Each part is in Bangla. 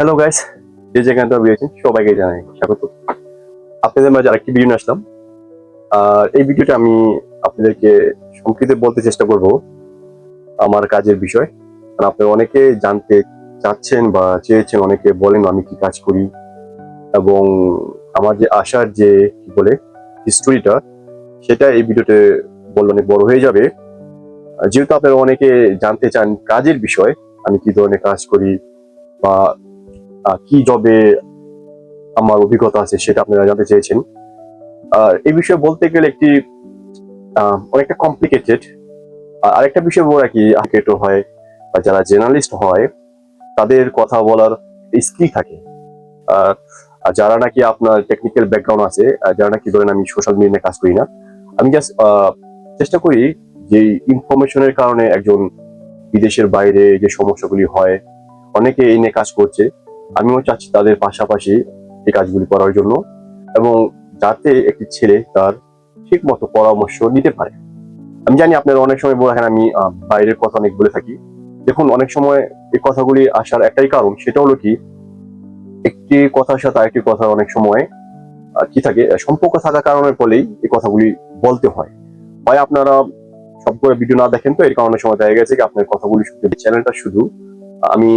হ্যালো গাইস যে যেখানে তো রয়েছেন সবাইকে জানাই স্বাগত। আপনাদের মাঝে আরেকটি ভিডিও নিয়ে আসলাম। আর এই ভিডিওটা আমি আপনাদেরকে সংক্ষেপে বলতে চেষ্টা করব আমার কাজের বিষয়। কারণ আপনারা অনেকে জানতে চাচ্ছেন বা চেয়েছেন, অনেকে বলেন আমি কি কাজ করি। এবং আমার যে আসার যে, কি বলে হিস্টোরিটা সেটা এই ভিডিওতে বললে অনেক বড় হয়ে যাবে। যেহেতু আপনারা অনেকে জানতে চান কাজের বিষয়, আমি কি ধরনের কাজ করি বা কি জবে আমার অভিজ্ঞতা আছে সেটা আপনারা জানতে চেয়েছেন। এই বিষয়ে বলতে গেলে একটি অনেকটা কমপ্লিকেটেড আরেকটা বিষয় বলে কি আর্কেটো হয় বা যারা জার্নালিস্ট হয়, তাদের কথা বলার স্কিল থাকে। আর যারা নাকি আপনার টেকনিক্যাল ব্যাকগ্রাউন্ড আছে যারা নাকি ধরেন আমি সোশ্যাল মিডিয়ায় কাজ করি না, আমি জাস্ট চেষ্টা করি যে ইনফরমেশনের কারণে একজন বিদেশের বাইরে যে সমস্যাগুলি হয়, অনেকে এই নিয়ে কাজ করছে। আমিও চাচ্ছি তাদের পাশাপাশি এই কাজগুলি করার জন্য এবং যাতে একটি ছেলে তার ঠিক মতো পরামর্শ নিতে পারে। আমি জানি আপনারা অনেক সময় বলে আমি বাইরের কথা অনেক বলে থাকি। দেখুন, অনেক সময় এই কথাগুলি আসার একটাই কারণ, সেটা হলো কি, একটি কথার সাথে আরেকটি কথা অনেক সময় কি থাকে সম্পর্ক থাকার কারণের ফলেই এই কথাগুলি বলতে হয়। হয় আপনারা সব করে ভিডিও না দেখেন তো, এর কারণে সময় দেখা গেছে কি আপনার কথাগুলি শুনতে চ্যানেলটা শুধু আমি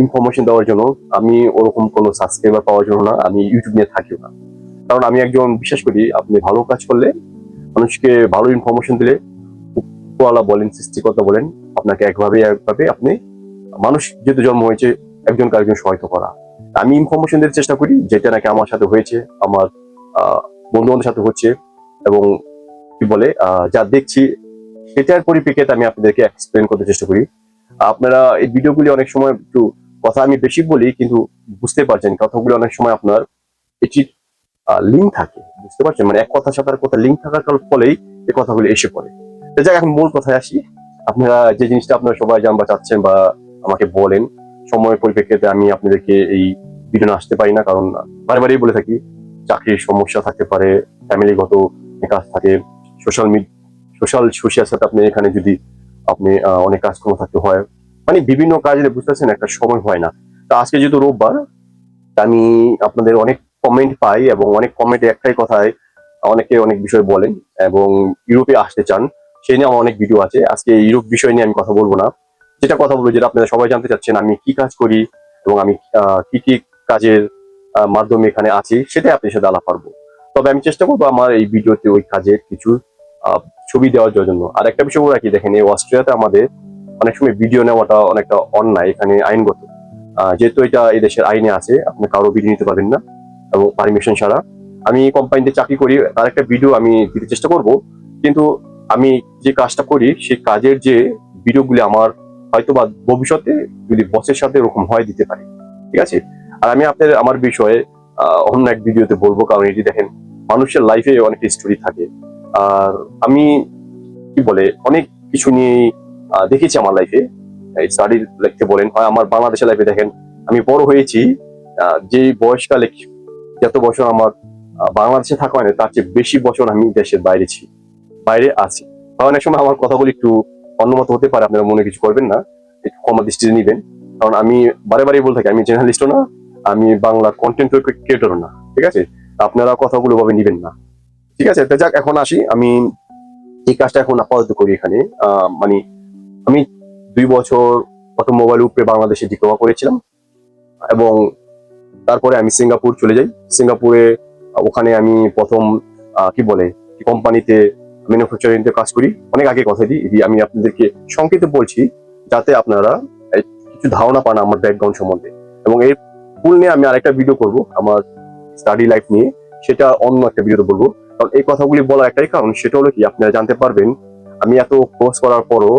ইনফরমেশন দেওয়ার জন্য, আমি ওরকম কোনো সাবস্ক্রাইবার পাওয়ার জন্য না, আমি ইউটিউব নিয়ে থাকিও না। কারণ আমি একজন, বিশ্বাস করি, আপনি ভালো কাজ করলে, মানুষকে ভালো ইনফরমেশন দিলে উপরওয়ালা বলেন, সৃষ্টিকর্তা বলেন, আপনাকে একভাবে একভাবে আপনি, মানুষ যেহেতু জন্ম হয়েছে, একজনকে আরেকজন সহায়তা করা। আমি ইনফরমেশন দিতে চেষ্টা করি, যেটা নাকি আমার সাথে হয়েছে, আমার বন্ধু বান্ধবের সাথে হচ্ছে, এবং কি বলে যা দেখছি, সেটার পরিপ্রেক্ষিতে আমি আপনাদেরকে এক্সপ্লেন করতে চেষ্টা করি। আপনারা এই ভিডিওগুলি অনেক সময় একটু কথা আমি বেশি বলি, কিন্তু বুঝতে পারছেন, কথাগুলি অনেক সময় আপনার এটি লিঙ্ক থাকে, বুঝতে পারছেন? মানে এক কথার সাথে কথা লিঙ্ক থাকার ফলেই এই কথাগুলি এসে পড়ে। যাই এখন মূল কথায় আসি। আপনারা যে জিনিসটা আপনারা সবাই জানবা চাচ্ছেন বা আমাকে বলেন, সময়ের পরিপ্রেক্ষিতে আমি আপনাদেরকে এই ভিডিও আসতে পারি না, কারণ বারে বারেই বলে থাকি, চাকরির সমস্যা থাকতে পারে ফ্যামিলিগত কাজ থাকে সোশ্যাল মিডিয়া সোশ্যাল সোশ্যাল সাথে আপনি এখানে যদি আপনি অনেক কাজকর্ম থাকতে হয় মানে বিভিন্ন কাজে বুঝতেছেন একটা সময় হয় না। তো আজকে যেহেতু রোববার আমি আপনাদের অনেক কমেন্ট পাই এবং অনেক কমেন্টে একটাই কথায় অনেকে অনেক বিষয় বলেন এবং ইউরোপে আসতে চান, সেই নিয়ে আমার অনেক ভিডিও আছে। আজকে ইউরোপ বিষয় নিয়ে আমি কথা বলব না। যেটা কথা বলব, যেটা আপনারা সবাই জানতে চাচ্ছেন, আমি কি কাজ করি এবং আমি কি কি কাজের মাধ্যমে এখানে আছি, সেটাই আপনার সাথে আলাপ পারব তবে আমি চেষ্টা করব আমার এই ভিডিওতে ওই কাজের কিছু ছবি দেওয়ার জন্য। আর একটা বিষয় রাখি দেখেন এই অস্ট্রেলিয়াতে আমাদের অনেক সময় ভিডিও নেওয়াটা অনেকটা অন্যায় এখানে আইনগত। যেহেতু এটা এই দেশের আইনে আছে আপনি কারও ভিডিও নিতে পারবেন না এবং পারমিশন ছাড়া। আমি কোম্পানিতে চাকরি করি তার একটা ভিডিও আমি দিতে চেষ্টা করব কিন্তু আমি যে কাজটা করি সেই কাজের যে ভিডিওগুলি আমার হয়তো বা ভবিষ্যতে যদি বসের সাথে এরকম হয় দিতে পারি। ঠিক আছে? আর আমি আপনাদের আমার বিষয়ে অন্য এক ভিডিওতে বলব কারণ এটি দেখেন মানুষের লাইফে অনেক স্টোরি থাকে। আর আমি কি বলে অনেক কিছু নিয়ে আহ, দেখেছি আমার লাইফে স্টাডি লিখতে বলেন, হয় আমার বাংলাদেশের লাইফে দেখেন, আমি বড় হয়েছি যে বয়সকালে যত বছর আমার বাংলাদেশে থাকা হয় না তার চেয়ে বেশি বছর আমি দেশের বাইরে ছি, বাইরে আছি। অনেক সময় আমার কথাগুলি একটু অন্যমত হতে পারে, আপনারা মনে কিছু করবেন না, একটু ক্ষমা দৃষ্টিতে নিবেন। কারণ আমি বারে বারে বলে থাকি, আমি জার্নালিস্টও না, আমি বাংলা কন্টেন্ট ক্রিয়েটরও না, ঠিক আছে? আপনারা কথাগুলো ভাবে নিবেন না। ঠিক আছে? যাক, এখন আসি, আমি এই কাজটা এখন আপাতত করি এখানে। মানে আমি দুই বছর অটোমোবাইল উপরে বাংলাদেশে ডিপ্লোমা করেছিলাম এবং তারপরে আমি সিঙ্গাপুর চলে যাই। সিঙ্গাপুরে ওখানে আমি প্রথম কি বলে কোম্পানিতে ম্যানুফ্যাকচারিং কাজ করি। অনেক আগে কথা দিই আমি আপনাদেরকে সংক্ষেপে বলছি যাতে আপনারা কিছু ধারণা পান আমার ব্যাকগ্রাউন্ড সম্বন্ধে। এবং এর ফুল নিয়ে আমি আরেকটা ভিডিও করব আমার স্টাডি লাইফ নিয়ে। সেটা অন্য একটা ভিডিওতে বলব। কারণ এই কথাগুলি বলার একটাই কারণ, সেটা হলো কি, আপনারা জানতে পারবেন, আমি এত কোর্স করার পরও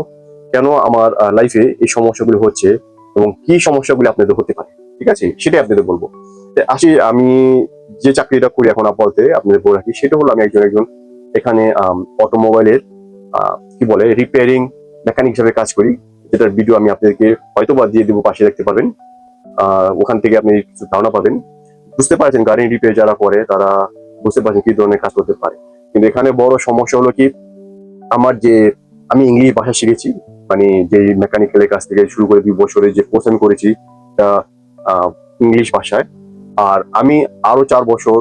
কেন আমার লাইফে এই সমস্যাগুলো হচ্ছে এবং কি সমস্যাগুলি আপনাদের হতে পারে? ঠিক আছে? সেটাই আপনাদের বলব। আসি আমি যে চাকরিটা করি এখন আপাতত আপনাদের বলে রাখি সেটা হলো আমি একজন একজন এখানে অটোমোবাইলের কি বলে রিপেয়ারিং মেকানিক হিসাবে কাজ করি। যেটার ভিডিও আমি আপনাদেরকে হয়তো বা দিয়ে দেবো পাশে দেখতে পারবেন। আহ, ওখান থেকে আপনি কিছু ধারণা পাবেন। বুঝতে পারছেন গাড়ি রিপেয়ার যারা করে তারা বুঝতে পারছেন কি ধরনের কাজ করতে পারে। কিন্তু এখানে বড় সমস্যা হলো কি আমার যে আমি ইংলিশ ভাষা শিখেছি মানে যে মেকানিক্যালের কাছ থেকে শুরু করে দুই বছরের যে কোর্স করেছি ইংলিশ ভাষায়। আর আমি আরও চার বছর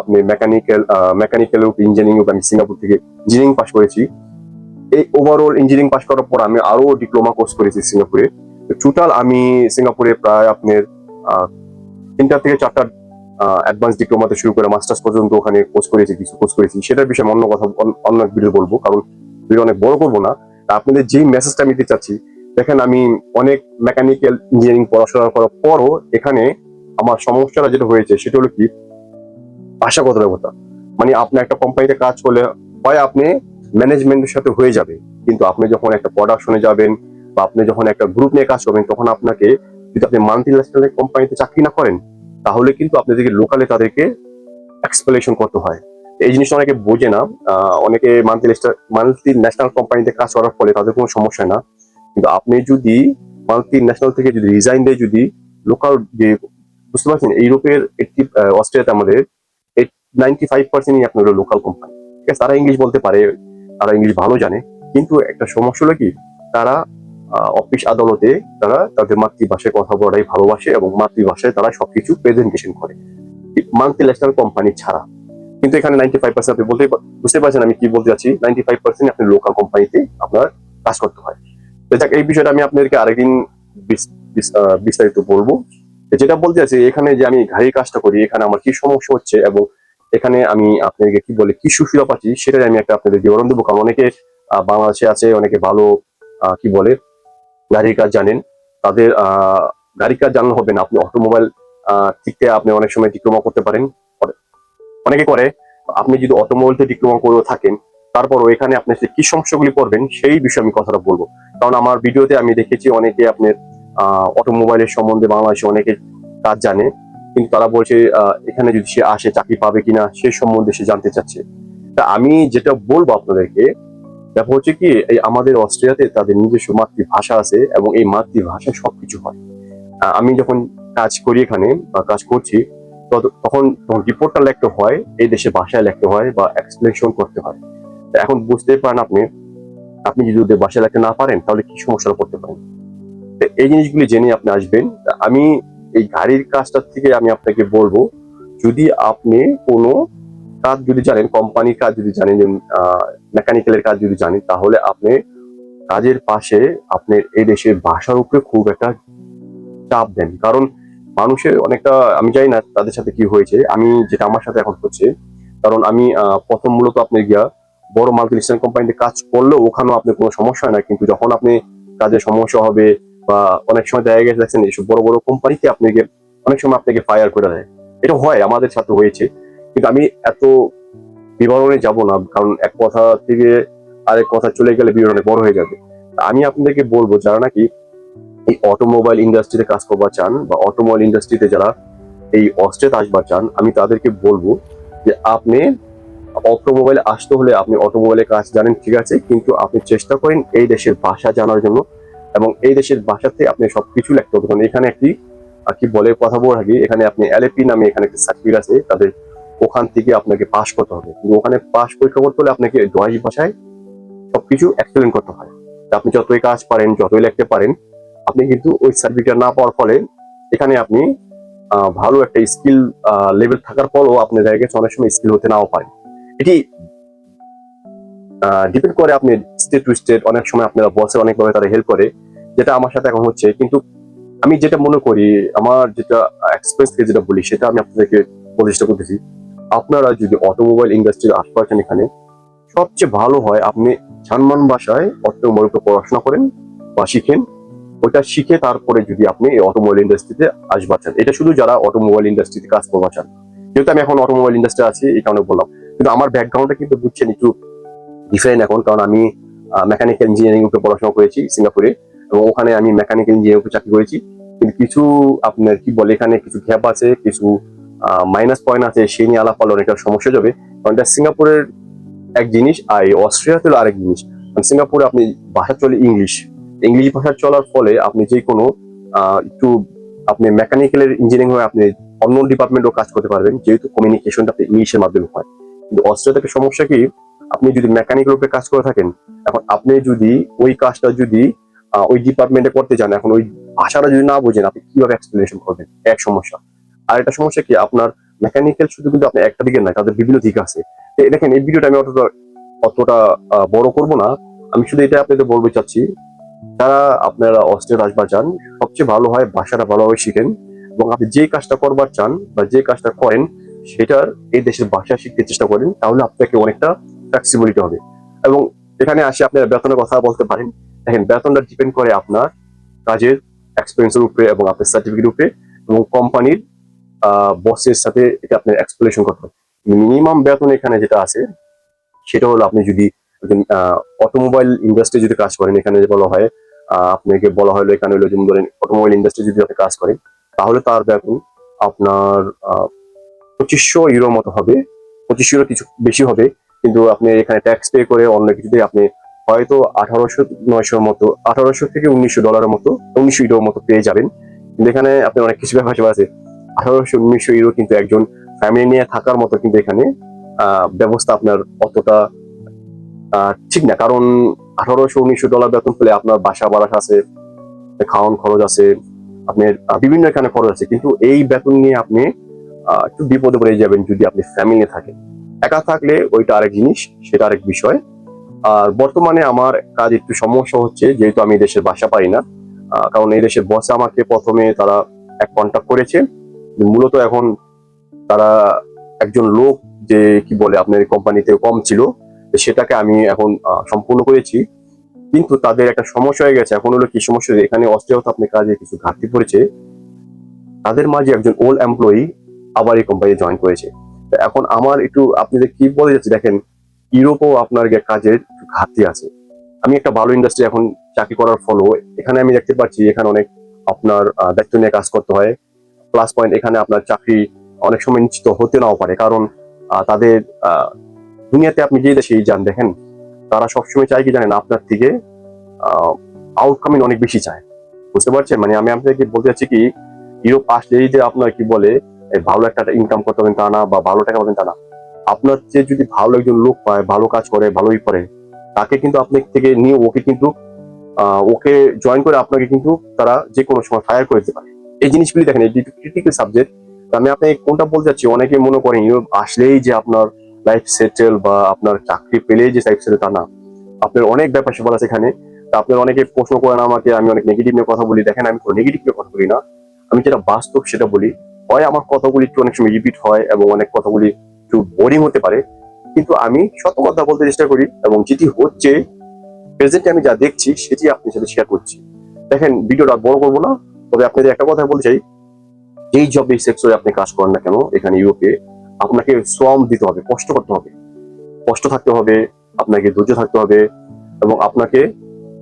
আপনি মেকানিক্যাল মেকানিক্যাল ইঞ্জিনিয়ারিং আমি সিঙ্গাপুর থেকে ইঞ্জিনিয়ারিং পাস করেছি। এই ওভারঅল ইঞ্জিনিয়ারিং পাস করার পর আমি আরও ডিপ্লোমা কোর্স করেছি সিঙ্গাপুরে টোটাল আমি সিঙ্গাপুরে প্রায় আপনার তিনটা থেকে চারটা অ্যাডভান্স ডিপ্লোমাতে শুরু করে মাস্টার্স পর্যন্ত ওখানে কোর্স করেছি, কিছু কোর্স করেছি। সেটার বিষয়ে অন্য কথা, অন্য ভিডিও বলব, কারণ ভিডিও অনেক বড় করব না। তা আপনাদের যেই মেসেজটা আমি দিতে চাচ্ছি, দেখেন আমি অনেক মেকানিক্যাল ইঞ্জিনিয়ারিং পড়াশোনা করার পরও এখানে আমার সমস্যাটা যেটা হয়েছে, সেটা হলো কি? ভাষাগত দক্ষতা মানে আপনি একটা কোম্পানিতে কাজ করলে হয় আপনি ম্যানেজমেন্টের সাথে হয়ে যাবে, কিন্তু আপনি যখন একটা প্রোডাকশনে যাবেন বা আপনি যখন একটা গ্রুপ নিয়ে কাজ করবেন, তখন আপনাকে যদি আপনি মাল্টি ন্যাশনাল কোম্পানিতে চাকরি না করেন, তাহলে কিন্তু আপনাদেরকে লোকালে তাদেরকে এক্সপ্লেনেশন করতে হয়। এই জিনিসটা অনেকে বোঝে না। অনেকে মাল্টি মাল্টি ন্যাশনাল কোম্পানিতে কাজ করার ফলে তাদের কোনো সমস্যা না। কিন্তু আপনি যদি মাল্টি ন্যাশনাল থেকে যদি রিজাইন দিয়ে যদি লোকাল যে, বুঝতে পারছেন, ইউরোপের একটি অস্ট্রেলিয়াতে আমাদের নাইনটি ফাইভ পার্সেন্টই আপনার লোকাল কোম্পানি ঠিক আছে? তারা ইংলিশ বলতে পারে, তারা ইংলিশ ভালো জানে। কিন্তু একটা সমস্যা হলো কি? তারা অফিস আদালতে তারা তাদের মাতৃভাষায় কথা বলাটাই ভালোবাসে এবং মাতৃভাষায় তারা সবকিছু প্রেজেন্টেশন করে। মাল্টি ন্যাশনাল কোম্পানি ছাড়া। কিন্তু এখানে নাইনটি ফাইভ পার্সেন্ট আপনি বলতে বুঝতে পারছেন আমি কি বলতে চাচ্ছি নাইনটি ফাইভ পার্সেন্ট আপনি লোকাল কোম্পানিতে আপনার কাজ করতে হয়। তো যাক, এই বিষয়টা আমি আপনাদেরকে আরেকদিন বিস্তারিত বলব। যেটা বলতে চাচ্ছি এখানে যে আমি গাড়ির কাজটা করি এখানে আমার কি সমস্যা হচ্ছে এবং এখানে আমি আপনাদেরকে কি বলে কি সুবিধা পাচ্ছি সেটাই আমি একটা আপনাদের বিবরণ দেবো। কারণ অনেকে বাংলাদেশে আছে অনেকে ভালো কি বলে গাড়ির কাজ জানেন। তাদের আহ, গাড়ির কাজ জানানো হবে না। আপনি অটোমোবাইল থেকে আপনি অনেক সময় ডিপ্লোমা করতে পারেন। অনেকে করে, আপনি যদি অটোমোবাইল অটোমোবাইলতে ডিপ্লোমা করেও থাকেন, তারপরও এখানে আপনি কি সমস্যাগুলি পড়বেন সেই বিষয়ে আমি কথাটা বলব। কারণ আমার ভিডিওতে আমি দেখেছি অনেকে আপনার অটোমোবাইলের সম্বন্ধে বাংলাদেশে অনেকে কাজ জানে, কিন্তু তারা বলছে এখানে যদি সে আসে, চাকরি পাবে কিনা, সে সম্বন্ধে সে জানতে চাচ্ছে। তা আমি যেটা বলব আপনাদেরকে, ব্যাপার হচ্ছে কি, এই আমাদের অস্ট্রেলিয়াতে তাদের নিজস্ব মাতৃভাষা আছে এবং এই মাতৃভাষায় সবকিছু হয়। আমি যখন কাজ করি এখানে, বা কাজ করছি তখন তখন রিপোর্টটা লিখতে হয়, এই দেশে ভাষায় লিখতে হয় বা এক্সপ্লেনেশন করতে হয়। এখন বুঝতে পারেন আপনি আপনি যদি ভাষায় লিখতে না পারেন, তাহলে কি সমস্যা করতে পারেন এই জিনিসগুলি জেনে আপনি আসবেন। আমি এই গাড়ির কাজটার থেকে আমি আপনাকে বলব, যদি আপনি কোনো কাজ যদি জানেন, কোম্পানির কাজ যদি জানেন মেকানিক্যালের কাজ যদি জানেন, তাহলে আপনি কাজের পাশে আপনার এই দেশের ভাষার উপরে খুব একটা চাপ দেন। কারণ মানুষের অনেকটা, আমি জানি না তাদের সাথে কি হয়েছে, আমি যেটা আমার সাথে এখন হচ্ছে, কারণ আমি প্রথম মূলত আপনি গিয়া বড় মাল্টি ন্যাশনাল কোম্পানিতে কাজ করলেও ওখানেও আপনার কোনো সমস্যা হয় না, কিন্তু যখন আপনি কাজের সমস্যা হবে বা অনেক সময় দেখা গেছে, দেখছেন এইসব বড় বড় কোম্পানিতে আপনাকে অনেক সময় আপনাকে ফায়ার করে দেয়। এটা হয়, আমাদের সাথে হয়েছে। কিন্তু আমি এত বিবরণে যাব না, কারণ এক কথা থেকে আরেক কথা চলে গেলে বিবরণে বড় হয়ে যাবে। আমি আপনাদেরকে বলব, যারা নাকি এই অটোমোবাইল ইন্ডাস্ট্রিতে কাজ করবার চান বা অটোমোবাইল ইন্ডাস্ট্রিতে যারা এই অস্ট্রেতে আসবার চান আমি তাদেরকে বলব যে আপনি অটোমোবাইল আসতে হলে আপনি অটোমোবাইলের কাজ জানেন ঠিক আছে কিন্তু আপনি চেষ্টা করেন এই দেশের ভাষা জানার জন্য এবং এই দেশের ভাষাতে আপনি সবকিছু লিখতে হবে। এখানে একটি আহ, কি বলে কথা বলার আগে এখানে আপনি এলএপি নামে এখানে একটি সার্টিফিকেট আছে তাদের ওখান থেকে আপনাকে পাস করতে হবে। কিন্তু ওখানে পাস পরীক্ষা করতে হলে আপনাকে দশ ভাষায় সবকিছু এক্সপ্লেন করতে হয়। আপনি যতই কাজ পারেন যতই লিখতে পারেন আপনি কিন্তু ওই সার্টিফিকেট না পাওয়ার ফলে এখানে আপনি ভালো একটা স্কিল লেভেল থাকার পরও আপনি দেখা গেছে অনেক সময় স্কিল হতে নাও পারেন। এটি ডিপেন্ড করে আপনি স্টেট টু স্টেট অনেক সময় আপনারা বসের অনেকভাবে তারা হেল্প করে, যেটা আমার সাথে এখন হচ্ছে। কিন্তু আমি যেটা মনে করি, আমার যেটা এক্সপিরিয়েন্স যেটা বলি, সেটা আমি আপনাদেরকে প্রতিষ্ঠা করতেছি। আপনারা যদি অটোমোবাইল ইন্ডাস্ট্রির আশপাশেন এখানে, সবচেয়ে ভালো হয় আপনি জার্মান ভাষায় অটোমোবাইল পড়াশোনা করেন বা শিখেন। ওটা শিখে তারপরে যদি আপনি অটোমোবাইল ইন্ডাস্ট্রিতে আসবার চান এটা শুধু যারা অটোমোবাইল ইন্ডাস্ট্রিতে কাজ করবার চান যেহেতু আমি এখন অটোমোবাইল ইন্ডাস্ট্রি আছি, এই কারণে বললাম। কিন্তু আমার ব্যাকগ্রাউন্ডটা কিন্তু বুঝছেন একটু ডিফারেন্ট এখন, কারণ আমি মেকানিক্যাল ইঞ্জিনিয়ারিং উপরে পড়াশোনা করেছি সিঙ্গাপুরে এবং ওখানে আমি মেকানিক্যাল ইঞ্জিনিয়ারিং উপরে চাকরি করেছি। কিন্তু কিছু আপনার কি বলে, এখানে কিছু গ্যাপ আছে, কিছু মাইনাস পয়েন্ট আছে, সেই নিয়ে আলাপ করলে অনেকটা সমস্যা যাবে। কারণ এটা সিঙ্গাপুরের এক জিনিস আর অস্ট্রেলিয়াতে আরেক জিনিস। কারণ সিঙ্গাপুরে আপনি ভাষা চলে ইংলিশ ইংলিশ ভাষা চলার ফলে আপনি যে কোনো একটু আপনি মেকানিক্যালের ইঞ্জিনিয়ারিং হয়ে আপনি অন্য ডিপার্টমেন্টও কাজ করতে পারবেন, যেহেতু কমিউনিকেশনটা আপনি ইংলিশের মাধ্যমে হয়। কিন্তু অস্ট্রেলিয়া থেকে সমস্যা কি, আপনি যদি মেকানিক্যাল উপরে কাজ করে থাকেন, এখন আপনি যদি ওই কাজটা যদি ওই ডিপার্টমেন্টে করতে চান এখন ওই ভাষাটা যদি না বোঝেন, আপনি কীভাবে এক্সপ্লেনেশন করবেন? এক সমস্যা। আর একটা সমস্যা কি, আপনার মেকানিক্যাল শুধু কিন্তু আপনি একটা দিকে না তাদের বিভিন্ন দিক আছে। দেখেন, এই ভিডিওটা আমি অতটা অতটা বড় করব না। আমি শুধু এটা আপনাদের বলতে চাচ্ছি যারা আপনারা অস্ট্রেলিয়া আসবার চান, সবচেয়ে ভালো হয় ভাষাটা ভালোভাবে শিখেন এবং আপনি যে কাজটা করবার চান বা যে কাজটা করেন, সেটার এই দেশের ভাষা শিখতে চেষ্টা করেন, তাহলে আপনাকে অনেকটা ফ্লেক্সিবিলিটি হবে। এবং এখানে আসে, আপনারা বেতনের কথা বলতে পারেন। দেখেন, বেতনটা ডিপেন্ড করে আপনার কাজের এক্সপিরিয়েন্সের উপরে এবং আপনার সার্টিফিকেট উপরে এবং কোম্পানির বসের সাথে এটা আপনার এক্সপ্লেনেশন করতে হবে। মিনিমাম বেতন এখানে যেটা আছে, সেটা হলো আপনি যদি অটোমোবাইল ইন্ডাস্ট্রি যদি কাজ করেন, এখানে যে বলা হয় আপনাকে বলা হলো, এখানে হলো যেমন ধরেন অটোমোবাইল ইন্ডাস্ট্রি যদি আপনি কাজ করেন, তাহলে তার বেতন আপনার পঁচিশশো ইউরো মতো হবে। পঁচিশশো ইউরো কিছু বেশি হবে, কিন্তু আপনি এখানে ট্যাক্স পে করে অন্য কিছুতে আপনি হয়তো আঠারোশো, নয়শোর মতো, আঠারোশো থেকে উনিশশো ডলারের মতো, উনিশশো ইউরোর মতো পেয়ে যাবেন। কিন্তু এখানে আপনি অনেক কিছু ব্যাপার আছে আঠারোশো, উনিশশো ইউরো কিন্তু একজন ফ্যামিলি নিয়ে থাকার মতো কিন্তু এখানে ব্যবস্থা আপনার অতটা ঠিক না। কারণ আঠারোশো, উনিশশো ডলার বেতন পেলে আপনার বাসা বাড়া আছে খাওয়ান খরচ আছে আপনার বিভিন্ন এখানে খরচ আছে। কিন্তু এই বেতন নিয়ে আপনি একটু বিপদে পড়ে যাবেন যদি আপনি ফ্যামিলি থাকেন। একা থাকলে ওইটা আরেক জিনিস, সেটা আরেক বিষয়। আর বর্তমানে আমার কাজ একটু সমস্যা হচ্ছে, যেহেতু আমি দেশের বাসা পাই না কারণ এই দেশের বসে আমাকে প্রথমে তারা এক কন্ট্যাক্ট করেছে। মূলত এখন তারা একজন লোক যে, কি বলে, আপনার কোম্পানিতে কম ছিল। সেটাকে আমি এখন সম্পূর্ণ করেছি। কিন্তু তাদের একটা সমস্যা হয়ে গেছে। এখন হলো কি সমস্যা এখানে অস্ট্রেলিয়াতে আপনি কাজে কিছু ঘাটতি পড়েছে। তাদের মাঝে একজন ওল্ড এমপ্লয়ি আবার এই কোম্পানি জয়েন করেছে। এখন আমার একটু আপনাদের কি বলে যাচ্ছে, দেখেন, ইউরোপেও আপনার কাজের ঘাটতি আছে। আমি একটা ভালো ইন্ডাস্ট্রি এখন চাকরি করার ফলও, এখানে আমি দেখতে পাচ্ছি এখানে অনেক আপনার দায়িত্ব নিয়ে কাজ করতে হয়। প্লাস পয়েন্ট এখানে আপনার চাকরি অনেক সময় নিশ্চিত হতে নাও পারে। কারণ তাদের দুনিয়াতে আপনি যে দেশেই যান, দেখেন, তারা সবসময় চায় কি জানেন, আপনার থেকে আউটকামিং অনেক বেশি চায়। বুঝতে পারছেন? মানে আমি আপনাকে বলতে চাচ্ছি কি ইউরোপ আসলেই যে আপনার কি বলে ভালো একটা ইনকাম করতে পারবেন তা না, বা ভালো টাকা পাবেন তা না। আপনার যে যদি ভালো একজন লোক পায়, ভালো কাজ করে ভালোই করে, তাকে কিন্তু আপনি থেকে নিয়ে ওকে কিন্তু ওকে জয়েন করে আপনাকে কিন্তু তারা যে কোনো সময় ফায়ার করে দিতে পারে। এই জিনিসগুলি দেখেন এটি ক্রিটিক্যাল সাবজেক্ট আমি আপনাকে কোনটা বলতে চাচ্ছি? অনেকে মনে করেন ইউরোপ আসলেই যে আপনার লাইফ সেটেল বা আপনার চাকরি পেলেই যে লাইফ সেটেল তা না। আপনার অনেক ব্যাপার স্যাপার আছে এখানে। তা আপনার অনেকে প্রশ্ন করেন আমাকে, আমি অনেক নেগেটিভ নিয়ে কথা বলি। দেখেন, আমি কোনো নেগেটিভ নিয়ে কথা বলি না। আমি যেটা বাস্তব সেটা বলি। হয় আমার কথাগুলি একটু অনেক সময় রিপিট হয় এবং অনেক কথাগুলি একটু বোরিং হতে পারে। কিন্তু আমি সত্য কথা বলতে চেষ্টা করি এবং যেটি হচ্ছে প্রেজেন্টে আমি যা দেখছি সেটি আপনার সাথে শেয়ার করছি। দেখেন, ভিডিওটা বড় করব না। তবে আপনাদের একটা কথা বলতে চাই। যেই জব এই সেক্টরে আপনি কাজ করেন না কেন, এখানে ইউরোপে আপনাকে শ্রম দিতে হবে, কষ্ট করতে হবে। কষ্ট থাকতে হবে, আপনাকে ধৈর্য থাকতে হবে এবং আপনাকে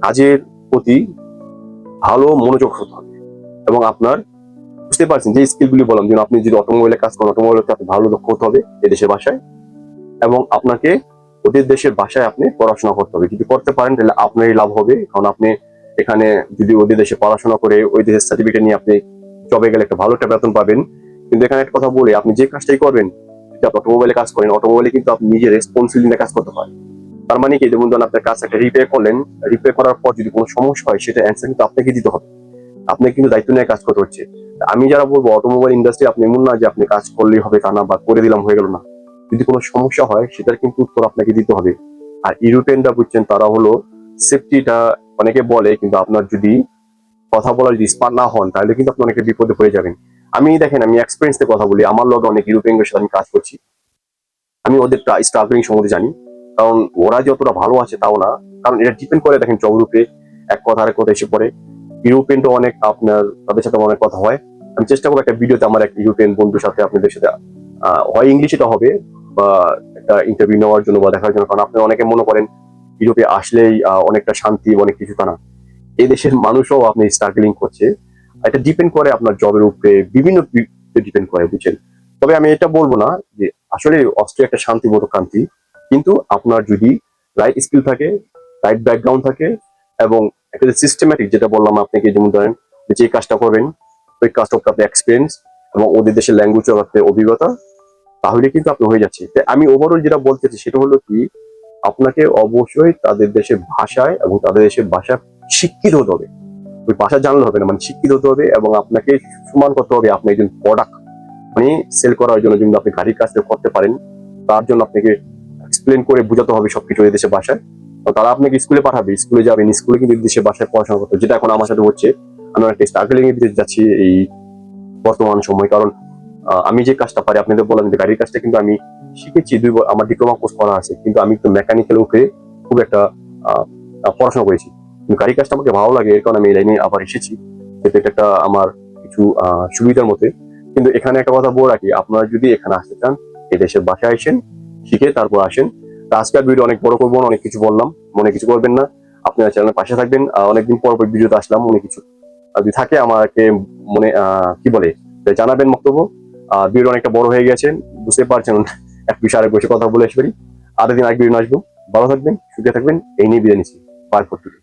কাজের প্রতি ভালো মনোযোগ হতে হবে। এবং আপনার বুঝতে পারছেন যে স্কিলগুলি বললাম যেন আপনি যদি অটোমোবাইলে কাজ করেন অটোমোবাইলে আপনি ভালো দক্ষ হতে হবে এদেশের ভাষায়। এবং আপনাকে ওদের দেশের ভাষায় আপনি পড়াশোনা করতে হবে। যদি করতে পারেন, তাহলে আপনারই লাভ হবে। কারণ আপনি এখানে যদি ওদের দেশে পড়াশোনা করে, ওই দেশের সার্টিফিকেট নিয়ে আপনি জবে গেলে একটা ভালো একটা বেতন পাবেন। কিন্তু এখানে একটা কথা বলি, আপনি যে কাজটাই করবেন যদি আপনি অটোমোবাইলে কাজ করেন অটোমোবাইলে কিন্তু আপনি নিজের রেসপন্সিবিলিটি কাজ করতে হয় তার মানে কি, যেমন ধরুন আপনার কাজ একটা রিপেয়ার করলেন রিপেয়ার করার পর যদি কোনো সমস্যা হয়, সেটা অ্যান্সার কিন্তু আপনাকে দিতে হবে। আপনাকে কিন্তু দায়িত্ব নিয়ে কাজ করতে হচ্ছে। আমি যারা বলব অটোমোবাইল ইন্ডাস্ট্রি আপনি এমন না যে আপনি কাজ করলেই হবে তা না, বা করে দিলাম, হয়ে গেল না। যদি কোনো সমস্যা হয়, সেটার কিন্তু উত্তর আপনাকে দিতে হবে। আর ইউরোপিয়ানরা বুঝছেন, তারা হলো সেফটিটা অনেকে বলে, কিন্তু আপনার যদি কথা বলার যদি স্পার না হন, তাহলে কিন্তু আপনি অনেকে বিপদে পড়ে যাবেন। আমি দেখেন, আমি এক্সপিরিয়েন্স থেকে কথা বলি। আমার লগে অনেক ইউরোপিয়ানদের সাথে আমি কাজ করছি। আমি ওদের স্ট্রাগলিং সম্বন্ধে জানি। কারণ ওরা যতটা ভালো আছে তাও না। কারণ এটা ডিপেন্ড করে দেখেন জবরূপে এক কথা আরেক কথা এসে পড়ে। ইউরোপিয়ান তো অনেক আপনার, তাদের সাথে অনেক কথা হয়। আমি চেষ্টা করব একটা ভিডিওতে আমার এক ইউরোপিয়ান বন্ধুর সাথে আপনাদের সাথে হয় ইংলিশে এটা হবে, বা একটা ইন্টারভিউ নেওয়ার জন্য বা দেখার জন্য। কারণ আপনি অনেকে মনে করেন ইউরোপে আসলেই অনেকটা শান্তি, অনেক কিছু তা না। এই দেশের মানুষও আপনি স্ট্রাগলিং করছে। এটা ডিপেন্ড করে আপনার জবের উপরে বিভিন্ন ডিপেন্ড করে, বুঝছেন? তবে আমি এটা বলব না যে আসলে অস্ট্রিয়া একটা শান্তিবোধক কান্তি কিন্তু আপনার যদি রাইট স্কিল থাকে রাইট ব্যাকগ্রাউন্ড থাকে, এবং একটা সিস্টেম্যাটিক যেটা বললাম আপনাকে, যেমন ধরেন যে কাজটা করবেন, ওই কাজটা আপনার এক্সপিরিয়েন্স এবং ওদের দেশের ল্যাঙ্গুয়েজ আপনার অভিজ্ঞতা, তাহলে কিন্তু আপনি হয়ে যাচ্ছে। আমি ওভারঅল যেটা বলতে চাচ্ছি সেটা হলো কি, আপনাকে অবশ্যই তাদের দেশের ভাষায় এবং তাদের দেশের ভাষা শিক্ষিত হতে হবে। ওই ভাষা জানলে হবে না মানে শিক্ষিত হতে হবে এবং আপনাকে সমান করতে হবে আপনি একজন প্রোডাক্ট মানে সেল করার জন্য যদি আপনি গাড়ির কাজটা করতে পারেন, তার জন্য আপনাকে এক্সপ্লেন করে বোঝাতে হবে সবকিছু এই দেশের ভাষায়। তারা আপনাকে স্কুলে পাঠাবে স্কুলে যাবেন স্কুলে কিন্তু দেশের ভাষায় পড়াশোনা করতে যেটা এখন আমার সাথে হচ্ছে, আমি একটা স্ট্রাগলিং এর দিকে যাচ্ছি এই বর্তমান সময়। কারণ আমি যে কাজটা পারি আপনাদের বললাম যে গাড়ির কাজটা কিন্তু আমি শিখেছি, দুই আমার ডিপ্লোমা কোর্স করা আছে, কিন্তু আমি তো মেকানিক্যাল উপরে খুব একটা পড়াশোনা করেছি। গাড়ির কাজটা আমাকে ভালো লাগে, এর কারণে আমি এই লাইনে আবার এসেছি। এটা একটা আমার কিছু সুবিধার মধ্যে। কিন্তু এখানে একটা কথা বলে রাখি, আপনারা যদি এখানে আসতে চান, এই দেশের বাসায় আসেন, শিখে তারপর আসেন। তো আজকের ভিডিও অনেক বড় করব অনেক কিছু বললাম, মনে কিছু করবেন না। আপনারা চ্যানেলের পাশে থাকবেন। অনেকদিন পর পর ভিডিওতে আসলাম মনে কিছু। যদি থাকে, আমাকে মনে কি বলে জানাবেন বক্তব্য। ভিডিও অনেকটা বড় হয়ে গেছে, বুঝতে পারছেন, এক বিষয়ে আরেক বসে কথা বলে আসবেন। আরেকদিন আরেক ভিডিও আসব। ভালো থাকবেন, সুখে থাকবেন, এই নিয়ে বিদায় নিচ্ছি। For today